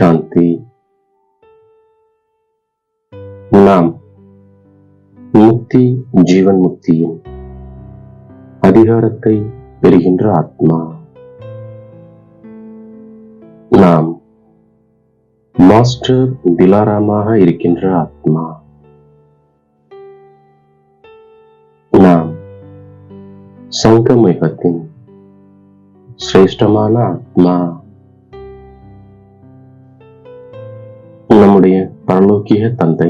சாந்தி நாம் முக்தி ஜீவன் முக்தியின் அதிகாரத்தை பெறுகின்ற ஆத்மா। நாம் மாஸ்டர் திலாராமாக இருக்கின்ற ஆத்மா. நாம் சங்கமேகத்தின் சிரேஷ்டமான ஆத்மா. நம்முடைய பரலோக்கிய தந்தை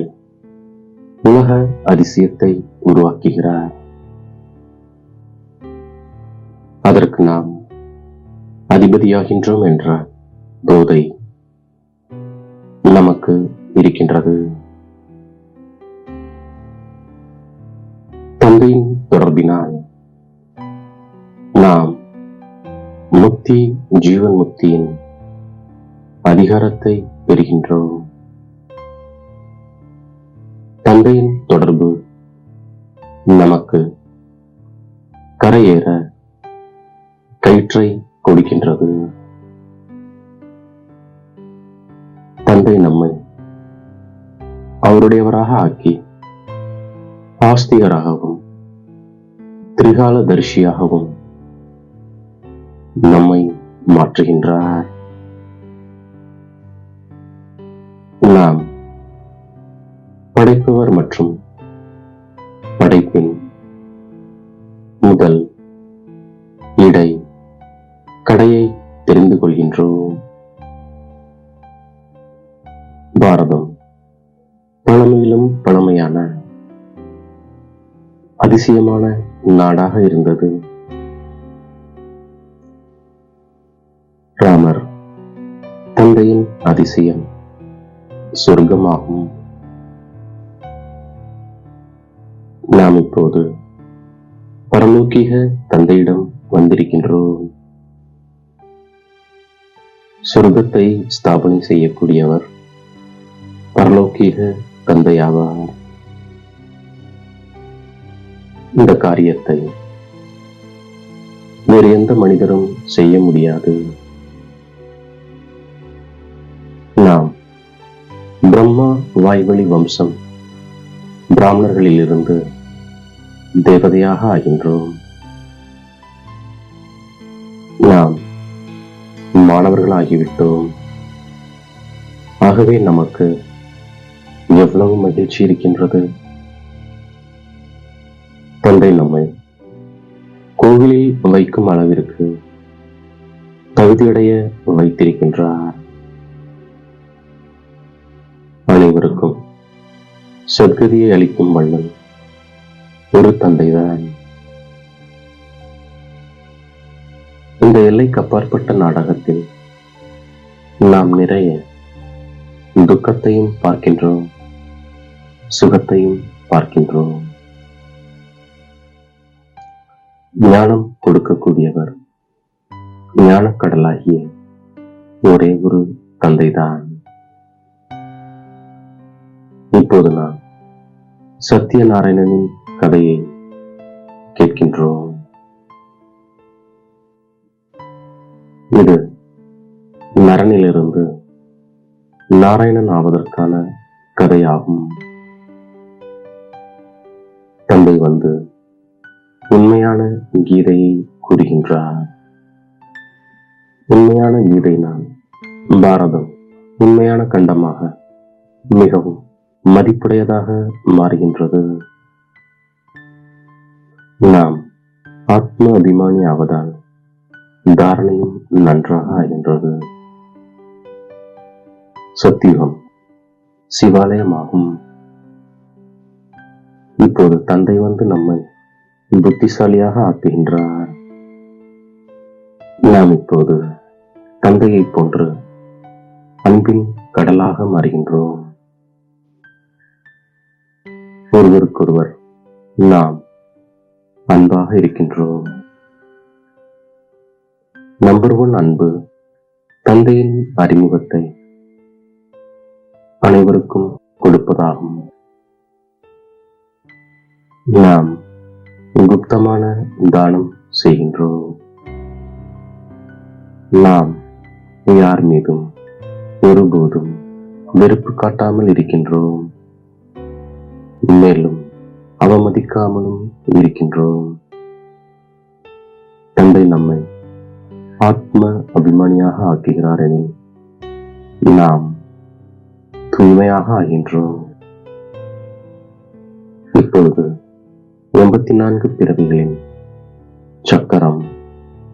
உலக அதிசயத்தை உருவாக்குகிறார். அதற்கு நாம் அதிபதியாகின்றோம் என்ற போதை நமக்கு இருக்கின்றது. தந்தையின் தொடர்பினால் நாம் முக்தி ஜீவன் முக்தியின் அதிகாரத்தை பெறுகின்றோம். தந்தையின் தொடர்பு நமக்கு கரையேற கயிற்றை கொடுக்கின்றது. தந்தை நம்மை அவருடையவராக ஆக்கி ஆஸ்திகராகவும் திரிகால தரிசியாகவும் நம்மை மாற்றுகின்றார். நாம் படைப்பவர் மற்றும் படைப்பின் முதல் இடை கடையை தெரிந்து கொள்கின்றோம். பாரதம் பழமையிலும் பழமையான அதிசயமான நாடாக இருந்தது. ராமர் தந்தையின் அதிசயம் சொர்க்கமாகும். நாம் இப்போது பரலோக்கிக தந்தையிடம் வந்திருக்கின்றோம். சொர்க்கத்தை ஸ்தாபனை செய்யக்கூடியவர் பரலோக்கிக தந்தையாவார். இந்த காரியத்தை வேறு எந்த மனிதரும் செய்ய முடியாது. நாம் பிரம்மா வாய்வழி வம்சம் பிராமணர்களிலிருந்து தேவதையாக ஆகின்றோம். நாம் மாணவர்களாகிவிட்டோம். ஆகவே நமக்கு எவ்வளவு மகிழ்ச்சி இருக்கின்றது? தந்தை நம்மை கோவிலில் வைக்கும் அளவிற்கு தகுதியடைய வைத்திருக்கின்றார். அனைவருக்கும் சத்கதியை அளிக்கும் வண்ணம் ஒரு தந்தைதான். இந்த எல்லைக்கு அப்பாற்பட்ட நாடகத்தில் நாம் நிறைய துக்கத்தையும் பார்க்கின்றோம் சுகத்தையும் பார்க்கின்றோம். ஞானம் கொடுக்கக்கூடியவர் ஞானக்கடலாகிய ஒரே ஒரு தந்தைதான். இப்போது நாம் சத்யநாராயணனின் கதையை கேட்கின்றோம். இது நரனிலிருந்து நாராயணன் ஆவதற்கான கதையாகும். தந்தை வந்து உண்மையான கீதையை கூறுகின்றார். உண்மையான கீதை நான் பாரதம் உண்மையான கண்டமாக மிகவும் மதிப்புடையதாக மாறுகின்றது. நாம் ஆத்ம அபிமானி ஆவதால் தாரணையும் நன்றாக ஆகின்றது. சத்தியுகம் சிவாலயமாகும். இப்போது தந்தை வந்து நம்மை புத்திசாலியாக ஆக்குகின்றார். நாம் இப்போது தந்தையைப் போன்று அன்பின் கடலாக மாறுகின்றோம். ஒருவருக்கொருவர் நாம் அன்பாக இருக்கின்றோம். நம்பர் ஒன் அன்பு தந்தையின் அறிமுகத்தை அனைவருக்கும் கொடுப்பதாகும். நாம் குப்தமான தானம் செய்கின்றோம். நாம் யார் மீதும் ஒருபோதும் வெறுப்பு காட்டாமல் இருக்கின்றோம். மேலும் அவமதிக்காமலும் இருக்கின்றோம். தந்தை நம்மை ஆத்ம அபிமானியாக ஆக்குகிறார் எனில் நாம் தூய்மையாக ஆகின்றோம். இப்பொழுது எண்பத்தி நான்கு பிறவிகளின் சக்கரம்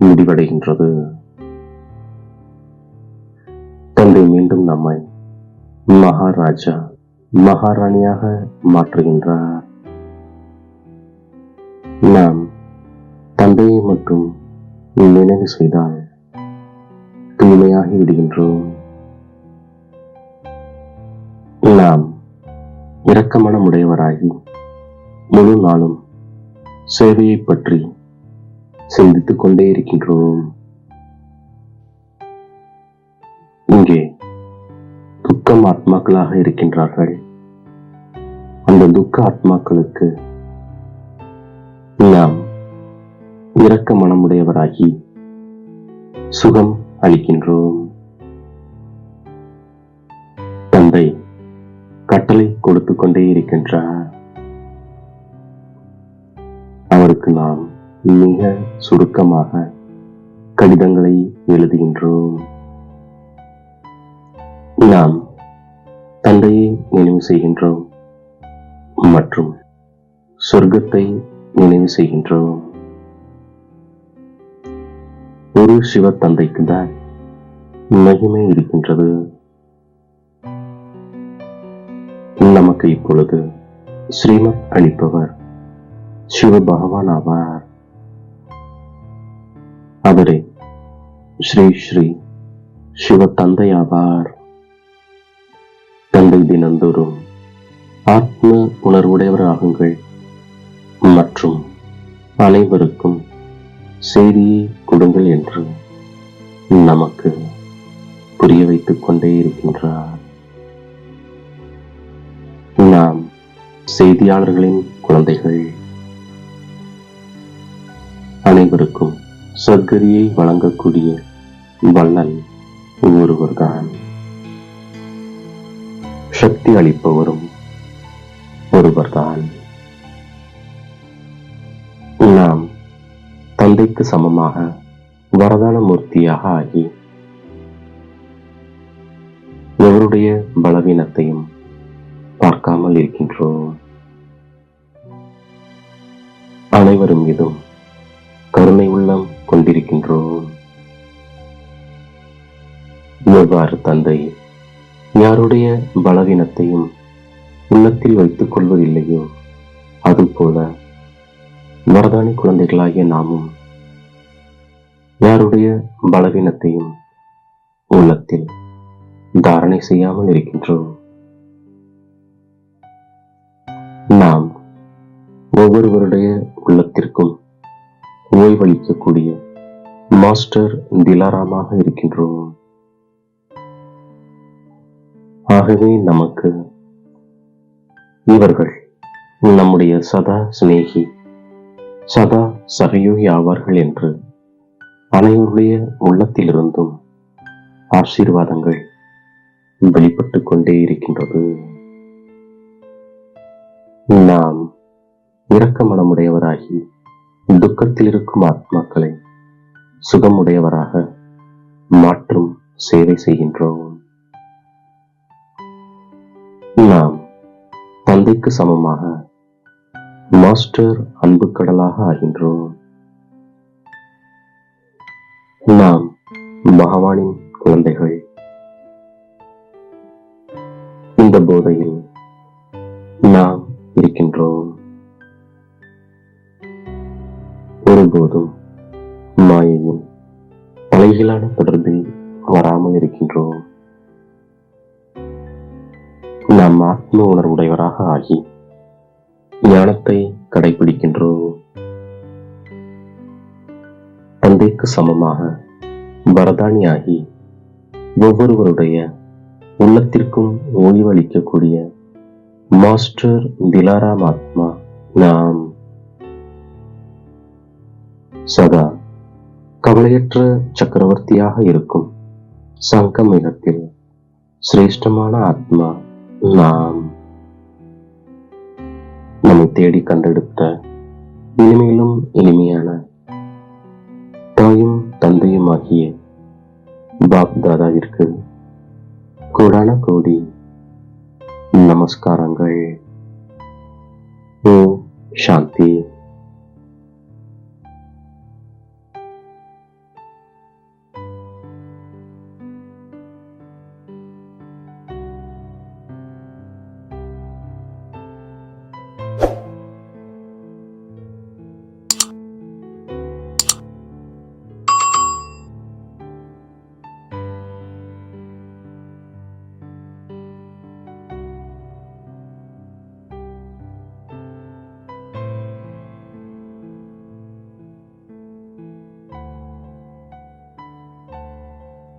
முடிவடைகின்றது. தந்தை மீண்டும் நம்மை மகாராஜா மகாராணியாக மாற்றுகின்றார். நாம் தந்தையை மட்டும் நினைவு செய்தால் தூய்மையாகி விடுகின்றோம். நாம் இரக்கமனமுடையவராகி முழு நாளும் சேவையை பற்றி சிந்தித்துக் கொண்டே இருக்கின்றோம். இங்கே துக்கம் ஆத்மாக்களாக இருக்கின்றார்கள். அந்த துக்க ஆத்மாக்களுக்கு நாம் இரக்க மனமுடையவராகி சுகம் அளிக்கின்றோம். தந்தை கட்டளை கொடுத்து கொண்டே இருக்கின்றார். அவருக்கு நாம் மிக சுருக்கமாக கடிதங்களை எழுதுகின்றோம். நாம் தந்தையை நினைவு செய்கின்றோம் மற்றும் சொர்க்கத்தை நினைவு செய்கின்றோம். ஒரு சிவ தந்தைக்கு தான் மகிமை இருக்கின்றது. நமக்கு இப்பொழுது ஸ்ரீமத் அளிப்பவர் சிவ பகவான் ஆவார். அவரே ஸ்ரீ ஸ்ரீ சிவ தந்தை ஆவார். தந்தை தினந்தோறும் ஆத்ம உணர்வுடையவர் ஆகுங்கள் மற்றும் அனைவருக்கும் செய்தியை கொடுங்கள் என்று நமக்கு புரிய வைத்துக் கொண்டே இருக்கின்றார். நாம் செய்தியாளர்களின் குழந்தைகள் அனைவருக்கும் சர்க்கரியை வழங்கக்கூடிய வள்ளல் ஒருவர்தான். சக்தி அளிப்பவரும் ஒருவர்தான். தந்தைக்கு சமமாக வரதான மூர்த்தியாக ஆகி எவருடைய பலவீனத்தையும் பார்க்காமல் இருக்கின்றோம். அனைவரும் இதும் கருணை உள்ளம் கொண்டிருக்கின்றோம். எவ்வாறு தந்தை யாருடைய பலவீனத்தையும் உள்ளத்தில் வைத்துக் கொள்வதில்லையோ அதுபோல வரதானி குழந்தைகளாகிய நாமும் யாருடைய பலவீனத்தையும் உள்ளத்தில் தாரணை செய்யாமல் இருக்கின்றோம்? நாம் ஒவ்வொருவருடைய உள்ளத்திற்கும் ஓய்வளிக்கக்கூடிய மாஸ்டர் திலாராமாக இருக்கின்றோம். ஆகவே நமக்கு இவர்கள் நம்முடைய சதா சிநேகி சதா சகயோகி ஆவார்கள் என்று அனைவருடைய உள்ளத்திலிருந்தும் ஆசீர்வாதங்கள் வெளிப்பட்டுக் கொண்டே இருக்கின்றது. நாம் இரக்க மனமுடையவராகி துக்கத்தில் இருக்கும் ஆத்மாக்களை சுகமுடையவராக மாற்றும் சேவை செய்கின்றோம். நாம் தந்தைக்கு சமமாக மாஸ்டர் அன்பு கடலாக ஆகின்றோம். நாம் பகவானின் குழந்தைகள். இந்த போதையில் நாம் இருக்கின்றோம். ஒருபோதும் மாயையின் தலைகளான தொடர்பில் வராமல் இருக்கின்றோம். நாம் ஆத்ம உணர்வுடையவராக ஆகி ஞானத்தை கடைபிடிக்கின்றோம். தந்தைக்கு சமமாக வரதானியாகி ஒவ்வொருவருடைய உள்ளத்திற்கும் ஓய்வளிக்கக்கூடிய மாஸ்டர் திலாராம் ஆத்மா நாம் சதா கவலையற்ற சக்கரவர்த்தியாக இருக்கும் சங்கமிகத்தில் சிரேஷ்டமான ஆத்மா நாம். நம்மை தேடி கண்டெடுத்த இனிமேலும் இனிமையான தாயும் தந்தையும் ஆகிய பாப் தாதாவிற்கு கோடான கோடி நமஸ்காரங்கள் ஓம் சாந்தி